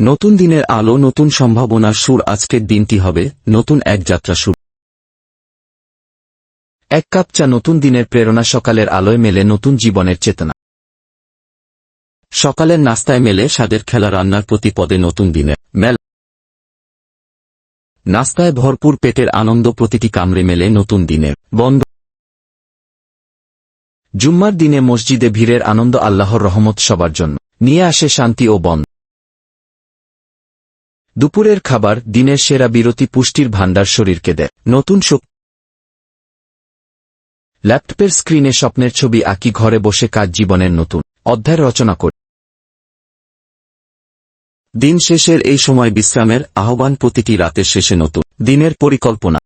নতুন দিনের আলো, নতুন সম্ভাবনার সুর আজকের দিনটি হবে নতুন এক যাত্রা শুরু। এক কাপ চা নতুন দিনের প্রেরণা, সকালের আলোয় মেলে নতুন জীবনের চেতনা। সকালের নাস্তায় মেলে স্বাদের খেলা, রান্নার প্রতি পদে নতুন দিনের মেল। নাস্তায় ভরপুর পেটের আনন্দ, প্রতিটি কামড়ে মেলে নতুন দিনের বন্ধ। জুম্মার দিনে মসজিদে ভিড়ের আনন্দ আল্লাহর রহমত সবার জন্য। নিয়ে আসে শান্তি ও বন দুপুরের খাবার দিনের সেরা বিরতি পুষ্টির ভান্ডার শরীরকে দেয়। নতুন শক্তি ল্যাপটপের স্ক্রিনে স্বপ্নের ছবি আঁকি ঘরে বসে কাজ জীবনের নতুন অধ্যায় রচনা করি। দিন শেষের এই সময় বিশ্রামের আহ্বান প্রতিটি রাতের শেষে নতুন। দিনের পরিকল্পনা।